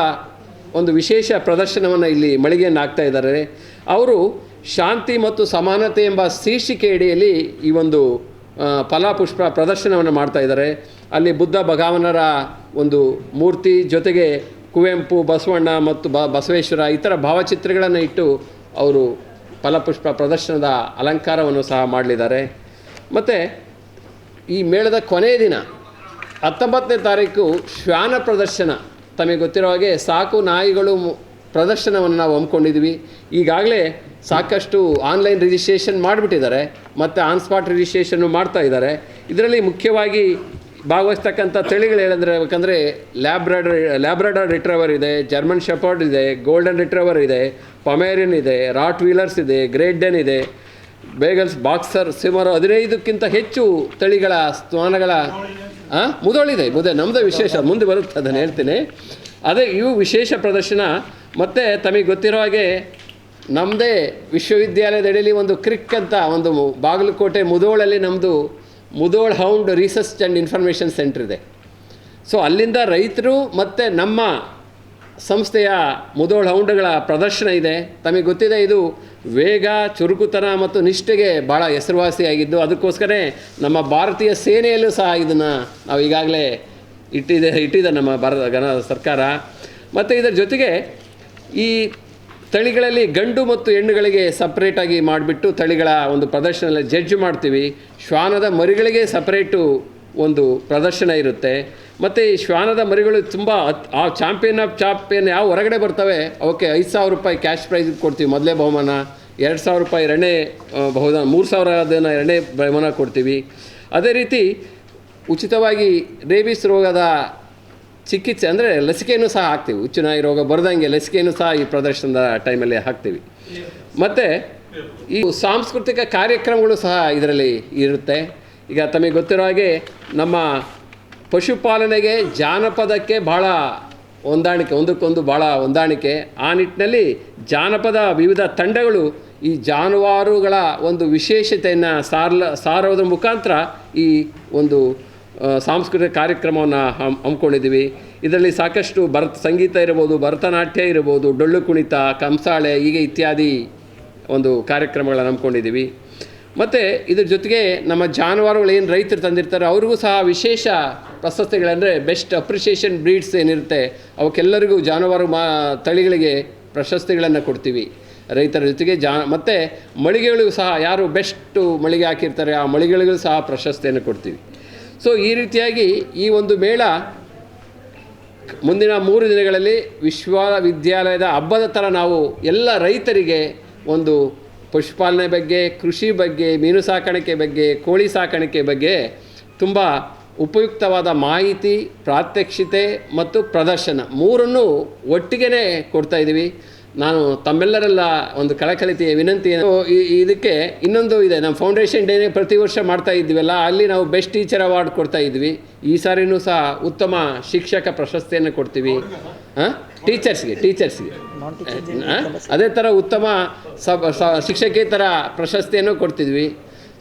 ಒಂದು ವಿಶೇಷ ಪ್ರದರ್ಶನವನ್ನು ಇಲ್ಲಿ ಮಳಿಗೆಯನ್ನು ಹಾಕ್ತಾ ಇದ್ದಾರೆ. ಅವರು ಶಾಂತಿ ಮತ್ತು ಸಮಾನತೆ ಎಂಬ ಶೀರ್ಷಿಕೆ ಅಡಿಯಲ್ಲಿ ಈ ಒಂದು ಫಲಾಪುಷ್ಪ ಪ್ರದರ್ಶನವನ್ನು ಮಾಡ್ತಾ ಇದ್ದಾರೆ. ಅಲ್ಲಿ ಬುದ್ಧ ಭಗವಾನರ ಒಂದು ಮೂರ್ತಿ ಜೊತೆಗೆ ಕುವೆಂಪು, ಬಸವಣ್ಣ ಮತ್ತು ಬಸವೇಶ್ವರ ಈ ಥರ ಭಾವಚಿತ್ರಗಳನ್ನು ಇಟ್ಟು ಅವರು ಫಲಪುಷ್ಪ ಪ್ರದರ್ಶನದ ಅಲಂಕಾರವನ್ನು ಸಹ ಮಾಡಲಿದ್ದಾರೆ. ಮತ್ತು ಈ ಮೇಳದ ಕೊನೆಯ ದಿನ, ಹತ್ತೊಂಬತ್ತನೇ ತಾರೀಕು ಶ್ವಾನ ಪ್ರದರ್ಶನ. ತಮಗೆ ಗೊತ್ತಿರೋ ಹಾಗೆ ಸಾಕು ನಾಯಿಗಳು ಪ್ರದರ್ಶನವನ್ನು ನಾವು ಹಮ್ಮಿಕೊಂಡಿದ್ವಿ ಈಗಾಗಲೇ ಸಾಕಷ್ಟು ಆನ್ಲೈನ್ ರಿಜಿಸ್ಟ್ರೇಷನ್ ಮಾಡಿಬಿಟ್ಟಿದ್ದಾರೆ. ಮತ್ತು ಆನ್ ಸ್ಪಾಟ್ ರಿಜಿಸ್ಟ್ರೇಷನ್ನು ಮಾಡ್ತಾ ಇದ್ದಾರೆ. ಇದರಲ್ಲಿ ಮುಖ್ಯವಾಗಿ ಭಾಗವಹಿಸ್ತಕ್ಕಂಥ ತಳಿಗಳು ಹೇಳಿದ್ರೆ ಬೇಕಂದರೆ ಲ್ಯಾಬ್ರಾಡರ್ ಲ್ಯಾಬ್ರಾಡರ್ ರಿಟ್ರವರ್ ಇದೆ ಜರ್ಮನ್ ಶೆಪರ್ಡ್ ಇದೆ ಗೋಲ್ಡನ್ ರಿಟ್ರವರ್ ಇದೆ ಪಮೇರಿಯನ್ ಇದೆ ರಾಟ್ ವೀಲರ್ಸ್ ಇದೆ ಗ್ರೇಟ್ ಡೆನ್ ಇದೆ ಬೇಗಲ್ಸ್ ಬಾಕ್ಸರ್ ಸುಮಾರು ಹದಿನೈದಕ್ಕಿಂತ ಹೆಚ್ಚು ತಳಿಗಳ ಸ್ಥಾನಗಳ ಹಾಂ ಮುದೋಳಿದೆ, ಮುದೆ ನಮ್ಮದೇ ವಿಶೇಷ, ಮುಂದೆ ಬರುತ್ತೆ, ಅದನ್ನು ಹೇಳ್ತೀನಿ. ಅದೇ ಇವು ವಿಶೇಷ ಪ್ರದರ್ಶನ. ಮತ್ತು ತಮಗೆ ಗೊತ್ತಿರೋ ಹಾಗೆ ನಮ್ಮದೇ ವಿಶ್ವವಿದ್ಯಾಲಯದಡಿಯಲ್ಲಿ ಒಂದು ಕ್ರಿಕ್ ಅಂತ ಒಂದು ಬಾಗಲಕೋಟೆ ಮುದೋಳಲ್ಲಿ ನಮ್ಮದು Mudhol hound research and information centre ಇದೆ. ಸೊ ಅಲ್ಲಿಂದ ರೈತರು ಮತ್ತು ನಮ್ಮ ಸಂಸ್ಥೆಯ ಮುದೋಳ್ ಹೌಂಡ್ಗಳ ಪ್ರದರ್ಶನ ಇದೆ. ತಮಗೆ ಗೊತ್ತಿದೆ ಇದು ವೇಗ, ಚುರುಕುತನ ಮತ್ತು ನಿಷ್ಠೆಗೆ ಭಾಳ ಹೆಸರುವಾಸಿಯಾಗಿದ್ದು ಅದಕ್ಕೋಸ್ಕರ ನಮ್ಮ ಭಾರತೀಯ ಸೇನೆಯಲ್ಲೂ ಸಹ ಇದನ್ನು ನಾವು ಈಗಾಗಲೇ ಇಟ್ಟಿದೆ ಇಟ್ಟಿದೆ ನಮ್ಮ ಭಾರತ ಸರ್ಕಾರ. ಮತ್ತು ಇದರ ಜೊತೆಗೆ ಈ ತಳಿಗಳಲ್ಲಿ ಗಂಡು ಮತ್ತು ಹೆಣ್ಣುಗಳಿಗೆ ಸಪ್ರೇಟಾಗಿ ಮಾಡಿಬಿಟ್ಟು ತಳಿಗಳ ಒಂದು ಪ್ರದರ್ಶನ ಜಡ್ಜ್ ಮಾಡ್ತೀವಿ. ಶ್ವಾನದ ಮರಿಗಳಿಗೆ ಸಪ್ರೇಟು ಒಂದು ಪ್ರದರ್ಶನ ಇರುತ್ತೆ. ಮತ್ತು ಈ ಶ್ವಾನದ ಮರಿಗಳು ತುಂಬ ಆ ಚಾಂಪಿಯನ್ ಆಫ್ ಚಾಂಪಿಯನ್ ಯಾವ ಹೊರಗಡೆ ಬರ್ತವೆ, ಅವಕ್ಕೆ ಐದು ಸಾವಿರ ರೂಪಾಯಿ ಕ್ಯಾಶ್ ಪ್ರೈಸ್ ಕೊಡ್ತೀವಿ. ಮೊದಲೇ ಬಹುಮಾನ, ಎರಡು ಸಾವಿರ ರೂಪಾಯಿ ಎರಡನೇ ಬಹುಮಾನ, ಮೂರು ಸಾವಿರ ಅದನ್ನು ಎರಡನೇ ಬಹುಮಾನ ಕೊಡ್ತೀವಿ. ಅದೇ ರೀತಿ ಉಚಿತವಾಗಿ ರೇಬಿಸ್ ರೋಗದ ಚಿಕಿತ್ಸೆ ಅಂದರೆ ಲಸಿಕೆಯನ್ನು ಸಹ ಹಾಕ್ತೀವಿ. ಹುಚ್ಚುನಾಯಿ ರೋಗ ಬರದಂಗೆ ಲಸಿಕೆಯನ್ನು ಸಹ ಈ ಪ್ರದರ್ಶನದ ಟೈಮಲ್ಲಿ ಹಾಕ್ತೀವಿ. ಮತ್ತು ಈ ಸಾಂಸ್ಕೃತಿಕ ಕಾರ್ಯಕ್ರಮಗಳು ಸಹ ಇದರಲ್ಲಿ ಇರುತ್ತೆ. ಈಗ ತಮಗೆ ಗೊತ್ತಿರೋ ಹಾಗೆ ನಮ್ಮ ಪಶುಪಾಲನೆಗೆ ಜಾನಪದಕ್ಕೆ ಭಾಳ ಹೊಂದಾಣಿಕೆ, ಒಂದಕ್ಕೊಂದು ಭಾಳ ಹೊಂದಾಣಿಕೆ. ಆ ನಿಟ್ಟಿನಲ್ಲಿ ಜಾನಪದ ವಿವಿಧ ತಂಡಗಳು ಈ ಜಾನುವಾರುಗಳ ಒಂದು ವಿಶೇಷತೆಯನ್ನು ಸಾರ್ಲ, ಸಾರೋದ್ರ ಮುಖಾಂತರ ಈ ಒಂದು ಸಾಂಸ್ಕೃತಿಕ ಕಾರ್ಯಕ್ರಮವನ್ನು ಹಮ್, ಹಮ್ಮಿಕೊಂಡಿದ್ದೀವಿ. ಇದರಲ್ಲಿ ಸಾಕಷ್ಟು ಭರತ್, ಸಂಗೀತ ಇರ್ಬೋದು, ಭರತನಾಟ್ಯ ಇರ್ಬೋದು, ಡೊಳ್ಳು ಕುಣಿತ, ಕಂಸಾಳೆ, ಹೀಗೆ ಇತ್ಯಾದಿ ಒಂದು ಕಾರ್ಯಕ್ರಮಗಳನ್ನು ಹಮ್ಮಿಕೊಂಡಿದ್ದೀವಿ. ಮತ್ತು ಇದ್ರ ಜೊತೆಗೆ ನಮ್ಮ ಜಾನುವಾರುಗಳು ಏನು ರೈತರು ತಂದಿರ್ತಾರೆ, ಅವ್ರಿಗೂ ಸಹ ವಿಶೇಷ ಪ್ರಶಸ್ತಿಗಳಂದರೆ ಬೆಸ್ಟ್ ಅಪ್ರಿಷಿಯೇಷನ್ ಬ್ರೀಡ್ಸ್ ಏನಿರುತ್ತೆ, ಅವಕ್ಕೆಲ್ಲರಿಗೂ ಜಾನುವಾರು ಮಾ, ತಳಿಗಳಿಗೆ ಪ್ರಶಸ್ತಿಗಳನ್ನು ಕೊಡ್ತೀವಿ. ರೈತರ ಜೊತೆಗೆ ಜಾ, ಮತ್ತು ಮಳಿಗೆಗಳಿಗೂ ಸಹ ಯಾರು ಬೆಸ್ಟು ಮಳಿಗೆ ಹಾಕಿರ್ತಾರೆ, ಆ ಮಳಿಗೆಗಳಿಗೂ ಸಹ ಪ್ರಶಸ್ತಿಯನ್ನು ಕೊಡ್ತೀವಿ. ಸೊ ಈ ರೀತಿಯಾಗಿ ಈ ಒಂದು ಮೇಳ ಮುಂದಿನ ಮೂರು ದಿನಗಳಲ್ಲಿ ವಿಶ್ವವಿದ್ಯಾಲಯದ ಹಬ್ಬದ ಥರ ನಾವು ಎಲ್ಲ ರೈತರಿಗೆ ಒಂದು ಪಶುಪಾಲನೆ ಬಗ್ಗೆ, ಕೃಷಿ ಬಗ್ಗೆ, ಮೀನು ಸಾಕಾಣಿಕೆ ಬಗ್ಗೆ, ಕೋಳಿ ಸಾಕಾಣಿಕೆ ಬಗ್ಗೆ ತುಂಬ ಉಪಯುಕ್ತವಾದ ಮಾಹಿತಿ, ಪ್ರಾತ್ಯಕ್ಷಿತೆ ಮತ್ತು ಪ್ರದರ್ಶನ ಮೂರನ್ನು ಒಟ್ಟಿಗೆ ಕೊಡ್ತಾ ಇದ್ದೀವಿ. ನಾನು ತಮ್ಮೆಲ್ಲರೆಲ್ಲ ಒಂದು ಕಳಕಳಿತೆಯ ವಿನಂತಿ ಇದಕ್ಕೆ ಇನ್ನೊಂದು ಇದೆ. ನಮ್ಮ ಫೌಂಡೇಶನ್ ಡೇನೇ ಪ್ರತಿ ವರ್ಷ ಮಾಡ್ತಾ ಇದ್ವಲ್ಲ ಅಲ್ಲಿ ನಾವು ಬೆಸ್ಟ್ ಟೀಚರ್ ಅವಾರ್ಡ್ ಕೊಡ್ತಾ ಇದ್ವಿ. ಈ ಸಾರಿನೂ ಸಹ ಉತ್ತಮ ಶಿಕ್ಷಕ ಪ್ರಶಸ್ತಿಯನ್ನು ಕೊಡ್ತೀವಿ. ಹಾಂ? ಟೀಚರ್ಸ್ಗೆ ಟೀಚರ್ಸ್ಗೆ ಅದೇ ಥರ ಉತ್ತಮ ಸಬ್ ಶಿಕ್ಷಕೇತರ ಪ್ರಶಸ್ತಿಯನ್ನು ಕೊಡ್ತಿದ್ವಿ.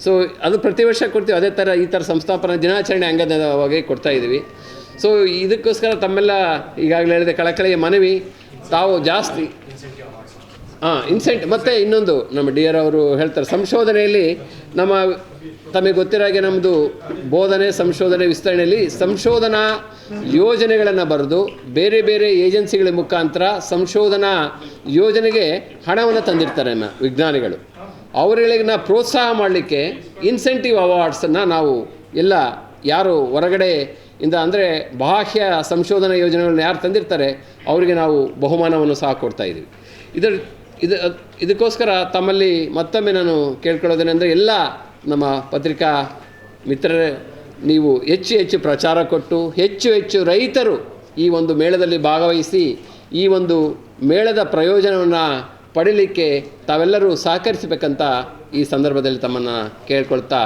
ಸೊ ಅದು ಪ್ರತಿ ವರ್ಷ ಕೊಡ್ತೀವಿ. ಅದೇ ಥರ ಈ ಥರ ಸಂಸ್ಥಾಪನಾ ದಿನಾಚರಣೆ ಅಂಗದವಾಗಿ ಕೊಡ್ತಾ ಇದ್ದೀವಿ. ಸೊ ಇದಕ್ಕೋಸ್ಕರ ತಮ್ಮೆಲ್ಲ ಈಗಾಗಲೇ ಹೇಳಿದೆ ಕಳಕಳಿಯ ಮನವಿ, ತಾವು ಜಾಸ್ತಿ, ಹಾಂ ಇನ್ಸೆಂಟ್ ಮತ್ತು ಇನ್ನೊಂದು ನಮ್ಮ ಡಿ ಆರ್ ಅವರು ಹೇಳ್ತಾರೆ, ಸಂಶೋಧನೆಯಲ್ಲಿ ನಮ್ಮ, ತಮಗೆ ಗೊತ್ತಿರೋ ಹಾಗೆ ನಮ್ಮದು ಬೋಧನೆ, ಸಂಶೋಧನೆ ವಿಸ್ತರಣೆಯಲ್ಲಿ ಸಂಶೋಧನಾ ಯೋಜನೆಗಳನ್ನು ಬರೆದು, ಬೇರೆ ಬೇರೆ ಏಜೆನ್ಸಿಗಳ ಮುಖಾಂತರ ಸಂಶೋಧನಾ ಯೋಜನೆಗೆ ಹಣವನ್ನು ತಂದಿರ್ತಾರೆ ನಮ್ಮ ವಿಜ್ಞಾನಿಗಳು. ಅವರುಗಳಿಗೆ ಪ್ರೋತ್ಸಾಹ ಮಾಡಲಿಕ್ಕೆ ಇನ್ಸೆಂಟಿವ್ ಅವಾರ್ಡ್ಸನ್ನು ನಾವು ಎಲ್ಲ ಯಾರು ಹೊರಗಡೆ ಇಂದ ಅಂದರೆ ಬಾಹ್ಯ ಸಂಶೋಧನಾ ಯೋಜನೆಗಳನ್ನ ಯಾರು ತಂದಿರ್ತಾರೆ, ಅವರಿಗೆ ನಾವು ಬಹುಮಾನವನ್ನು ಸಹ ಕೊಡ್ತಾ ಇದ್ದೀವಿ ಇದರ, ಇದು, ಇದಕ್ಕೋಸ್ಕರ ತಮ್ಮಲ್ಲಿ ಮತ್ತೊಮ್ಮೆ ನಾನು ಕೇಳ್ಕೊಳ್ಳೋದೇನೆಂದರೆ ಎಲ್ಲ ನಮ್ಮ ಪತ್ರಿಕಾ ಮಿತ್ರರೇ, ನೀವು ಹೆಚ್ಚು ಹೆಚ್ಚು ಪ್ರಚಾರ ಕೊಟ್ಟು ಹೆಚ್ಚು ಹೆಚ್ಚು ರೈತರು ಈ ಒಂದು ಮೇಳದಲ್ಲಿ ಭಾಗವಹಿಸಿ ಈ ಒಂದು ಮೇಳದ ಪ್ರಯೋಜನವನ್ನು ಪಡೀಲಿಕ್ಕೆ ತಾವೆಲ್ಲರೂ ಸಹಕರಿಸಬೇಕಂತ ಈ ಸಂದರ್ಭದಲ್ಲಿ ತಮ್ಮನ್ನು ಕೇಳ್ಕೊಳ್ತಾ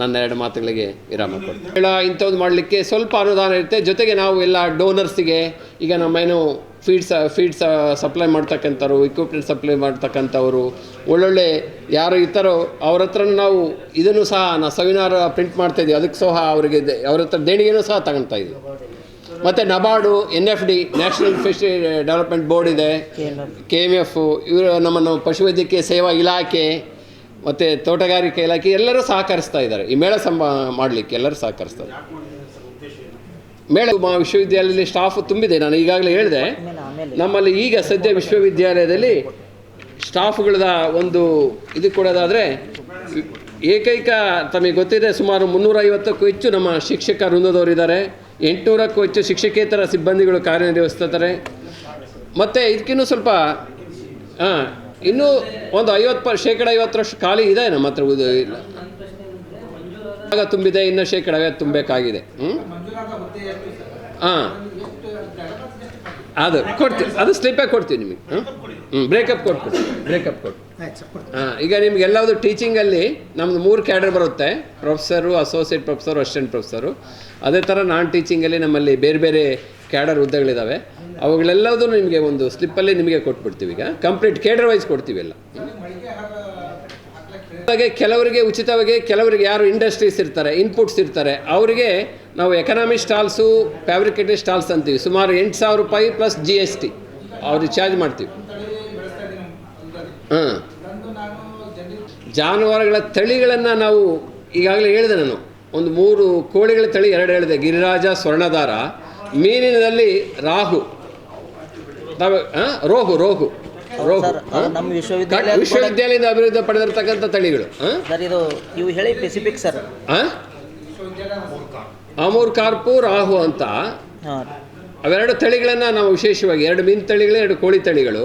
ನನ್ನ ಎರಡು ಮಾತುಗಳಿಗೆ ವಿರಾಮ ಕೊಡ್ತೀನಿ. ಇಂಥದ್ದು ಮಾಡಲಿಕ್ಕೆ ಸ್ವಲ್ಪ ಅನುದಾನ ಇರುತ್ತೆ. ಜೊತೆಗೆ ನಾವು ಎಲ್ಲ ಡೋನರ್ಸಿಗೆ ಈಗ ನಮ್ಮೇನು ಫೀಡ್ಸ್ ಫೀಡ್ಸ್ ಸಪ್ಲೈ ಮಾಡ್ತಕ್ಕಂಥವ್ರು ಇಕ್ವಿಪ್ಮೆಂಟ್ ಸಪ್ಲೈ ಮಾಡ್ತಕ್ಕಂಥವ್ರು ಒಳ್ಳೊಳ್ಳೆ ಯಾರು ಇರ್ತಾರೋ ಅವ್ರ ಹತ್ರ ನಾವು ಇದನ್ನು ಸಹ ನಾ ಸವಿನಾರ ಪ್ರಿಂಟ್ ಮಾಡ್ತಾ ಇದ್ದೀವಿ. ಅದಕ್ಕೆ ಸಹ ಅವರಿಗೆ ಅವ್ರ ಹತ್ರ ದೇಣಿಗೆನೂ ಸಹ ತಗೊಳ್ತಾ ಇದ್ದೀವಿ. ಮತ್ತು NABARD N F D National Fish Development Board ಇದೆ. ಕೆ ಎಂ ಎಫ್ ಇವರು ನಮ್ಮನ್ನು ಪಶುವೈದ್ಯಕೀಯ ಸೇವಾ ಇಲಾಖೆ ಮತ್ತು ತೋಟಗಾರಿಕೆ ಇಲಾಖೆ ಎಲ್ಲರೂ ಸಹಕರಿಸ್ತಾ ಇದ್ದಾರೆ. ಈ ಮೇಳ ಸಂಬ ಮಾಡಲಿಕ್ಕೆ ಎಲ್ಲರೂ ಸಹಕರಿಸ್ತಾರೆ. ಮೇಳ ವಿಶ್ವವಿದ್ಯಾಲಯದಲ್ಲಿ ಸ್ಟಾಫ್ ತುಂಬಿದೆ. ನಾನು ಈಗಾಗಲೇ ಹೇಳಿದೆ, ನಮ್ಮಲ್ಲಿ ಈಗ ಸದ್ಯ ವಿಶ್ವವಿದ್ಯಾಲಯದಲ್ಲಿ ಸ್ಟಾಫ್ಗಳದ ಒಂದು ಇದು ಕೊಡೋದಾದರೆ, ಏಕೈಕ ತಮಗೆ ಗೊತ್ತಿದೆ, ಸುಮಾರು ಮುನ್ನೂರೈವತ್ತಕ್ಕೂ ಹೆಚ್ಚು ನಮ್ಮ ಶಿಕ್ಷಕ ವೃಂದದವರಿದ್ದಾರೆ ಎಂಟುನೂರಕ್ಕೂ ಹೆಚ್ಚು ಶಿಕ್ಷಕೇತರ ಸಿಬ್ಬಂದಿಗಳು ಕಾರ್ಯನಿರ್ವಹಿಸ್ತಾರೆ ಮತ್ತು ಇದಕ್ಕಿನ್ನೂ ಸ್ವಲ್ಪ, ಹಾಂ ಇನ್ನೂ ಒಂದು ಐವತ್ತು ಪರ್ ಶೇಕಡ ಐವತ್ತರಷ್ಟು ಖಾಲಿ ಇದೆ ನಮ್ಮ ಹತ್ರ ಇಲ್ಲ. ಆಗ ತುಂಬಿದೆ ಇನ್ನು ಶೇಕಡ ಐವತ್ತು ತುಂಬಬೇಕಾಗಿದೆ ಹ್ಞೂ ಹಾಂ. ಅದು ಕೊಡ್ತೀವಿ ಅದು ಸ್ಲಿಪ್ಪೇ ಕೊಡ್ತೀವಿ ನಿಮಗೆ. ಹ್ಞೂ ಹ್ಞೂ ಬ್ರೇಕಪ್ ಕೊಟ್ಬಿಡ್ತೀವಿ ಬ್ರೇಕಪ್ ಕೊಟ್ಟು ಹಾಂ ಈಗ ನಿಮ್ಗೆ ಟೀಚಿಂಗಲ್ಲಿ ನಮ್ಮದು ಮೂರು ಕ್ಯಾಡರ್ ಬರುತ್ತೆ. Professor associate professor assistant professor ಅದೇ ಥರ ನಾನ್ ಟೀಚಿಂಗಲ್ಲಿ ನಮ್ಮಲ್ಲಿ ಬೇರೆ ಬೇರೆ ಕ್ಯಾಡರ್ ಹುದ್ದೆಗಳಿದ್ದಾವೆ ಅವುಗಳೆಲ್ಲದೂ ನಿಮಗೆ ಒಂದು ಸ್ಲಿಪ್ಪಲ್ಲಿ ನಿಮಗೆ ಕೊಟ್ಬಿಡ್ತೀವಿ ಈಗ. ಕಂಪ್ಲೀಟ್ ಕೇಡರ್ ವೈಸ್ ಕೊಡ್ತೀವಿ ಎಲ್ಲ. ಹಾಗೆ ಕೆಲವರಿಗೆ ಉಚಿತವಾಗಿ ಕೆಲವರಿಗೆ ಯಾರು ಇಂಡಸ್ಟ್ರೀಸ್ ಇರ್ತಾರೆ ಇನ್ಪುಟ್ಸ್ ಇರ್ತಾರೆ, ಅವರಿಗೆ ನಾವು ಎಕನಾಮಿ ಸ್ಟಾಲ್ಸು ಫ್ಯಾಬ್ರಿಕೇಟೆಡ್ ಸ್ಟಾಲ್ಸ್ ಅಂತೀವಿ. ಸುಮಾರು ಎಂಟು ಸಾವಿರ ರೂಪಾಯಿ ಪ್ಲಸ್ ಜಿ ಎಸ್ ಟಿ ಅವ್ರಿಗೆ ಚಾರ್ಜ್ ಮಾಡ್ತೀವಿ. ಹಾಂ. ಜಾನುವಾರುಗಳ ತಳಿಗಳನ್ನು ನಾವು ಈಗಾಗಲೇ ಹೇಳಿದೆ ನಾನು. ಒಂದು ಮೂರು ಕೋಳಿಗಳ ತಳಿ ಎರಡು ಹೇಳಿದೆ. ಗಿರಿರಾಜ, ಸ್ವರ್ಣದಾರ. ಮೀನಿನಲ್ಲಿ ರಾಹು. ರೋಹು ರೋಹು. ರೋಹು ನಮ್ಮ ವಿಶ್ವವಿದ್ಯಾಲಯ ವಿಶ್ವವಿದ್ಯಾಲಯದಿಂದ ಅಭಿವೃದ್ಧಿ ಪಡೆದಿರತಕ್ಕಂಥ ತಳಿಗಳು ಸರ್ ಇದು ಇವು ಹೇಳಿ Pacific sir. Amur carp rohu ಅಂತ. ಅವೆರಡು ತಳಿಗಳನ್ನು ನಾವು ವಿಶೇಷವಾಗಿ ಎರಡು ಮೀನು ತಳಿಗಳು ಎರಡು ಕೋಳಿ ತಳಿಗಳು.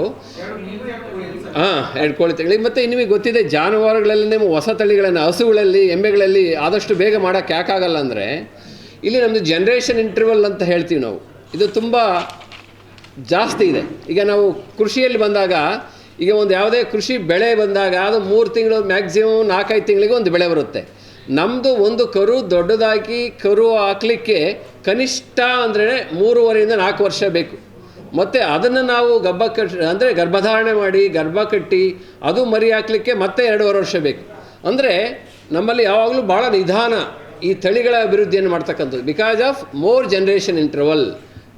ಹಾಂ ಎರಡು ಕೋಳಿ ತಳಿಗಳು. ಮತ್ತು ನಿಮಗೆ ಗೊತ್ತಿದೆ ಜಾನುವಾರುಗಳಲ್ಲಿ ನೀವು ಹೊಸ ತಳಿಗಳನ್ನು ಹಸುಗಳಲ್ಲಿ ಎಮ್ಮೆಗಳಲ್ಲಿ ಆದಷ್ಟು ಬೇಗ ಮಾಡೋಕ್ಕೆ ಯಾಕಾಗಲ್ಲ ಅಂದರೆ ಇಲ್ಲಿ ನಮ್ಮದು ಜನ್ರೇಷನ್ ಇಂಟರ್ವಲ್ ಅಂತ ಹೇಳ್ತೀವಿ ನಾವು. ಇದು ತುಂಬ ಜಾಸ್ತಿ ಇದೆ. ಈಗ ನಾವು ಕೃಷಿಯಲ್ಲಿ ಬಂದಾಗ, ಈಗ ಒಂದು ಯಾವುದೇ ಕೃಷಿ ಬೆಳೆ ಬಂದಾಗ, ಅದು ಮೂರು ತಿಂಗಳು ಮ್ಯಾಕ್ಸಿಮಮ್ ನಾಲ್ಕೈದು ತಿಂಗಳಿಗೆ ಒಂದು ಬೆಳೆ ಬರುತ್ತೆ. ನಮ್ಮದು ಒಂದು ಕರು ದೊಡ್ಡದಾಗಿ ಕರು ಹಾಕಲಿಕ್ಕೆ ಕನಿಷ್ಠ ಅಂದರೆ ಮೂರುವರೆಯಿಂದ ನಾಲ್ಕು ವರ್ಷ ಬೇಕು. ಮತ್ತು ಅದನ್ನು ನಾವು ಗರ್ಭ ಕಟ್, ಅಂದರೆ ಗರ್ಭಧಾರಣೆ ಮಾಡಿ, ಗರ್ಭ ಕಟ್ಟಿ, ಅದು ಮರಿ ಹಾಕಲಿಕ್ಕೆ ಮತ್ತೆ ಎರಡೂವರೆ ವರ್ಷ ಬೇಕು. ಅಂದರೆ ನಮ್ಮಲ್ಲಿ ಯಾವಾಗಲೂ ಭಾಳ ನಿಧಾನ ಈ ತಳಿಗಳ ಅಭಿವೃದ್ಧಿಯನ್ನು ಮಾಡ್ತಕ್ಕಂಥದ್ದು. Because of more generation interval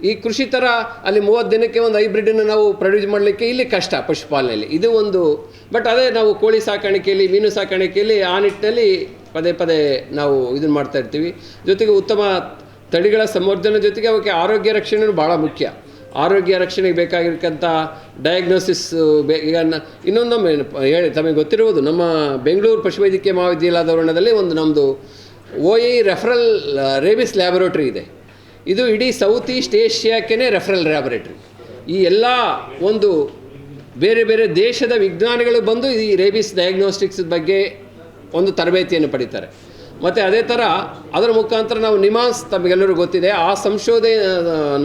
ಈ ಕೃಷಿ ಥರ ಅಲ್ಲಿ ಮೂವತ್ತು ದಿನಕ್ಕೆ ಒಂದು ಹೈಬ್ರಿಡನ್ನು ನಾವು ಪ್ರೊಡ್ಯೂಸ್ ಮಾಡಲಿಕ್ಕೆ ಇಲ್ಲಿ ಕಷ್ಟ ಪಶುಪಾಲನೆಯಲ್ಲಿ. ಇದು ಒಂದು ಬಟ್ ಅದೇ ನಾವು ಕೋಳಿ ಸಾಕಾಣಿಕೆಯಲ್ಲಿ, ಮೀನು ಸಾಕಾಣಿಕೆಯಲ್ಲಿ ಆ ನಿಟ್ಟಿನಲ್ಲಿ ಪದೇ ಪದೇ ನಾವು ಇದನ್ನು ಮಾಡ್ತಾ ಇರ್ತೀವಿ. ಜೊತೆಗೆ ಉತ್ತಮ ತಳಿಗಳ ಸಂವರ್ಧನೆ ಜೊತೆಗೆ ಅವಕ್ಕೆ ಆರೋಗ್ಯ ರಕ್ಷಣೆಯೂ ಭಾಳ ಮುಖ್ಯ. ಆರೋಗ್ಯ ರಕ್ಷಣೆಗೆ ಬೇಕಾಗಿರ್ತಕ್ಕಂಥ ಡಯಾಗ್ನೋಸಿಸ್ ಬೇ, ಈಗ ಇನ್ನೊಂದೊಮ್ಮೆ, ಹೇಳಿ, ತಮಗೆ ಗೊತ್ತಿರುವುದು ನಮ್ಮ ಬೆಂಗಳೂರು ಪಶುವೈದ್ಯಕೀಯ ಮಹಾವಿದ್ಯಾಲಯದ ಒಂದು ನಮ್ಮದು ಒ ಎ ರೆಫರಲ್ ರೇಬಿಸ್ ಲ್ಯಾಬೊರೇಟ್ರಿ ಇದೆ. ಇದು ಇಡೀ ಸೌತ್ ಈಸ್ಟ್ ಏಷ್ಯಾಕ್ಕೇ ರೆಫರಲ್ ಲ್ಯಾಬೊರೇಟ್ರಿ. ಈ ಎಲ್ಲ ಒಂದು ಬೇರೆ ಬೇರೆ ದೇಶದ ವಿಜ್ಞಾನಿಗಳು ಬಂದು ಈ ರೇಬಿಸ್ ಡಯಾಗ್ನೋಸ್ಟಿಕ್ಸ್ ಬಗ್ಗೆ ಒಂದು ತರಬೇತಿಯನ್ನು ಪಡಿತಾರೆ. ಮತ್ತು ಅದೇ ಥರ ಅದರ ಮುಖಾಂತರ ನಾವು ನಿಮಾನ್ಸ್ ತಮಗೆಲ್ಲರೂ ಗೊತ್ತಿದೆ. ಆ ಸಂಶೋಧನೆ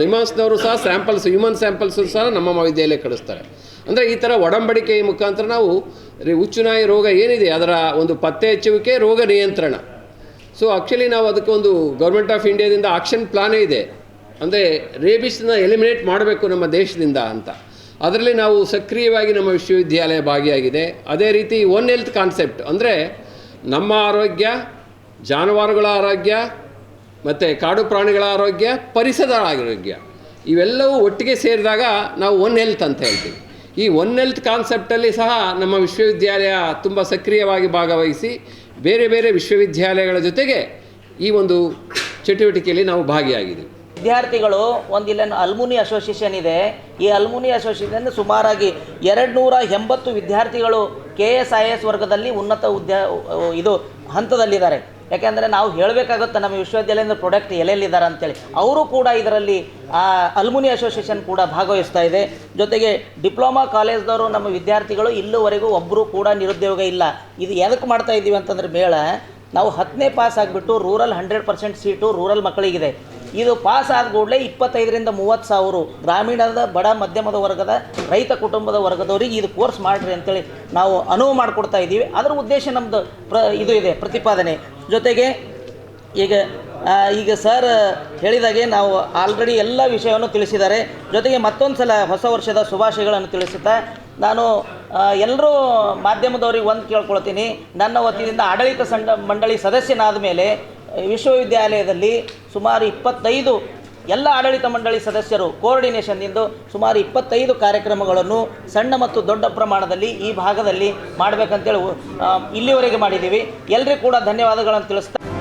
ನಿಮಾನ್ಸ್ನವರು ಸಹ ಸ್ಯಾಂಪಲ್ಸ್, ಹ್ಯೂಮನ್ ಸ್ಯಾಂಪಲ್ಸು ಸಹ ನಮ್ಮ ಮಹಾವಿದ್ಯಾಲಯ ಕಳಿಸ್ತಾರೆ. ಅಂದರೆ ಈ ಥರ ಒಡಂಬಡಿಕೆಯ ಮುಖಾಂತರ ನಾವು ಉಚ್ಚುನಾಯಿ ರೋಗ ಏನಿದೆ ಅದರ ಒಂದು ಪತ್ತೆ ಹಚ್ಚುವಿಕೆ, ರೋಗ ನಿಯಂತ್ರಣ. ಸೊ ಆ್ಯಕ್ಚುಲಿ ನಾವು ಅದಕ್ಕೆ ಒಂದು ಗೌರ್ಮೆಂಟ್ ಆಫ್ ಇಂಡಿಯಾದಿಂದ ಆಕ್ಷನ್ ಪ್ಲಾನೇ ಇದೆ. ಅಂದರೆ ರೇಬಿಸ್ನ ಎಲಿಮಿನೇಟ್ ಮಾಡಬೇಕು ನಮ್ಮ ದೇಶದಿಂದ ಅಂತ. ಅದರಲ್ಲಿ ನಾವು ಸಕ್ರಿಯವಾಗಿ ನಮ್ಮ ವಿಶ್ವವಿದ್ಯಾಲಯ ಭಾಗಿಯಾಗಿದೆ. ಅದೇ ರೀತಿ ಒನ್ ಹೆಲ್ತ್ ಕಾನ್ಸೆಪ್ಟ್ ಅಂದರೆ ನಮ್ಮ ಆರೋಗ್ಯ, ಜಾನುವಾರುಗಳ ಆರೋಗ್ಯ, ಮತ್ತು ಕಾಡು ಪ್ರಾಣಿಗಳ ಆರೋಗ್ಯ, ಪರಿಸರ ಆರೋಗ್ಯ, ಇವೆಲ್ಲವೂ ಒಟ್ಟಿಗೆ ಸೇರಿದಾಗ ನಾವು ಒನ್ ಹೆಲ್ತ್ ಅಂತ ಹೇಳ್ತೀವಿ. ಈ ಒನ್ ಹೆಲ್ತ್ ಕಾನ್ಸೆಪ್ಟಲ್ಲಿ ಸಹ ನಮ್ಮ ವಿಶ್ವವಿದ್ಯಾಲಯ ತುಂಬ ಸಕ್ರಿಯವಾಗಿ ಭಾಗವಹಿಸಿ ಬೇರೆ ಬೇರೆ ವಿಶ್ವವಿದ್ಯಾಲಯಗಳ ಜೊತೆಗೆ ಈ ಒಂದು ಚಟುವಟಿಕೆಯಲ್ಲಿ ನಾವು ಭಾಗಿಯಾಗಿದ್ದೀವಿ. ವಿದ್ಯಾರ್ಥಿಗಳು ಒಂದು ಅಲ್ಮುನಿ ಅಸೋಸಿಯೇಷನ್ ಇದೆ. ಈ ಅಲ್ಮುನಿ ಅಸೋಸಿಯೇಷನ್ ಸುಮಾರಾಗಿ ಎರಡು ನೂರ ಎಂಬತ್ತು ವಿದ್ಯಾರ್ಥಿಗಳು ಕೆ ಎಸ್ ಐ ಎಸ್ ವರ್ಗದಲ್ಲಿ ಉನ್ನತ ಉದ್ಯ ಇದು ಹಂತದಲ್ಲಿದ್ದಾರೆ. ಯಾಕೆಂದರೆ ನಾವು ಹೇಳಬೇಕಾಗುತ್ತೆ ನಮ್ಮ ವಿಶ್ವವಿದ್ಯಾಲಯದ ಪ್ರೊಡಕ್ಟ್ ಎಲ್ಲೆಲ್ಲಿದ್ದಾರೆ ಅಂತೇಳಿ. ಅವರು ಕೂಡ ಇದರಲ್ಲಿ ಅಲ್ಮುನಿ ಅಸೋಸಿಯೇಷನ್ ಕೂಡ ಭಾಗವಹಿಸ್ತಾ ಇದೆ. ಜೊತೆಗೆ ಡಿಪ್ಲೊಮಾ ಕಾಲೇಜ್ದವರು ನಮ್ಮ ವಿದ್ಯಾರ್ಥಿಗಳು ಇಲ್ಲಿವರೆಗೂ ಒಬ್ಬರು ಕೂಡ ನಿರುದ್ಯೋಗ ಇಲ್ಲ. ಇದು ಎದಕ್ಕೆ ಮಾಡ್ತಾ ಇದ್ದೀವಿ ಅಂತಂದ್ರೆ ಮೇಳ, ನಾವು ಹತ್ತನೇ ಪಾಸ್ ಆಗಿಬಿಟ್ಟು rural hundred percent seat rural ಮಕ್ಕಳಿಗಿದೆ. ಇದು ಪಾಸ್ ಆದ ಕೂಡಲೇ ಇಪ್ಪತ್ತೈದರಿಂದ ಮೂವತ್ತು ಸಾವಿರ ಗ್ರಾಮೀಣದ, ಬಡ, ಮಧ್ಯಮದ ವರ್ಗದ, ರೈತ ಕುಟುಂಬದ ವರ್ಗದವರಿಗೆ ಇದು ಕೋರ್ಸ್ ಮಾಡಿರಿ ಅಂತೇಳಿ ನಾವು ಅನುವು ಮಾಡಿಕೊಡ್ತಾ ಇದ್ದೀವಿ. ಅದರ ಉದ್ದೇಶ ನಮ್ಮದು ಪ್ರ, ಇದು ಇದೆ, ಪ್ರತಿಪಾದನೆ. ಜೊತೆಗೆ ಈಗ ಈಗ ಸರ್ ಹೇಳಿದಾಗೆ ನಾವು ಆಲ್ರೆಡಿ ಎಲ್ಲ ವಿಷಯವನ್ನು ತಿಳಿಸಿದ್ದಾರೆ. ಜೊತೆಗೆ ಮತ್ತೊಂದು ಸಲ ಹೊಸ ವರ್ಷದ ಶುಭಾಶಯಗಳನ್ನು ತಿಳಿಸುತ್ತಾ ನಾನು ಎಲ್ಲರೂ ಮಾಧ್ಯಮದವ್ರಿಗೆ ಒಂದು ಕೇಳ್ಕೊಳ್ತೀನಿ. ನನ್ನ ವತಿಯಿಂದ ಆಡಳಿತ ಸಂಡ ಮಂಡಳಿ ಸದಸ್ಯನಾದ ಮೇಲೆ ವಿಶ್ವವಿದ್ಯಾಲಯದಲ್ಲಿ ಸುಮಾರು ಇಪ್ಪತ್ತೈದು ಎಲ್ಲ ಆಡಳಿತ ಮಂಡಳಿ ಸದಸ್ಯರು ಕೋರ್ಡಿನೇಷನ್ನಿಂದ ಸುಮಾರು ಇಪ್ಪತ್ತೈದು ಕಾರ್ಯಕ್ರಮಗಳನ್ನು ಸಣ್ಣ ಮತ್ತು ದೊಡ್ಡ ಪ್ರಮಾಣದಲ್ಲಿ ಈ ಭಾಗದಲ್ಲಿ ಮಾಡಬೇಕಂತೇಳಿ ಇಲ್ಲಿವರೆಗೆ ಮಾಡಿದ್ದೀವಿ. ಎಲ್ಲರಿಗೂ ಕೂಡ ಧನ್ಯವಾದಗಳನ್ನು ತಿಳಿಸ್ತಾ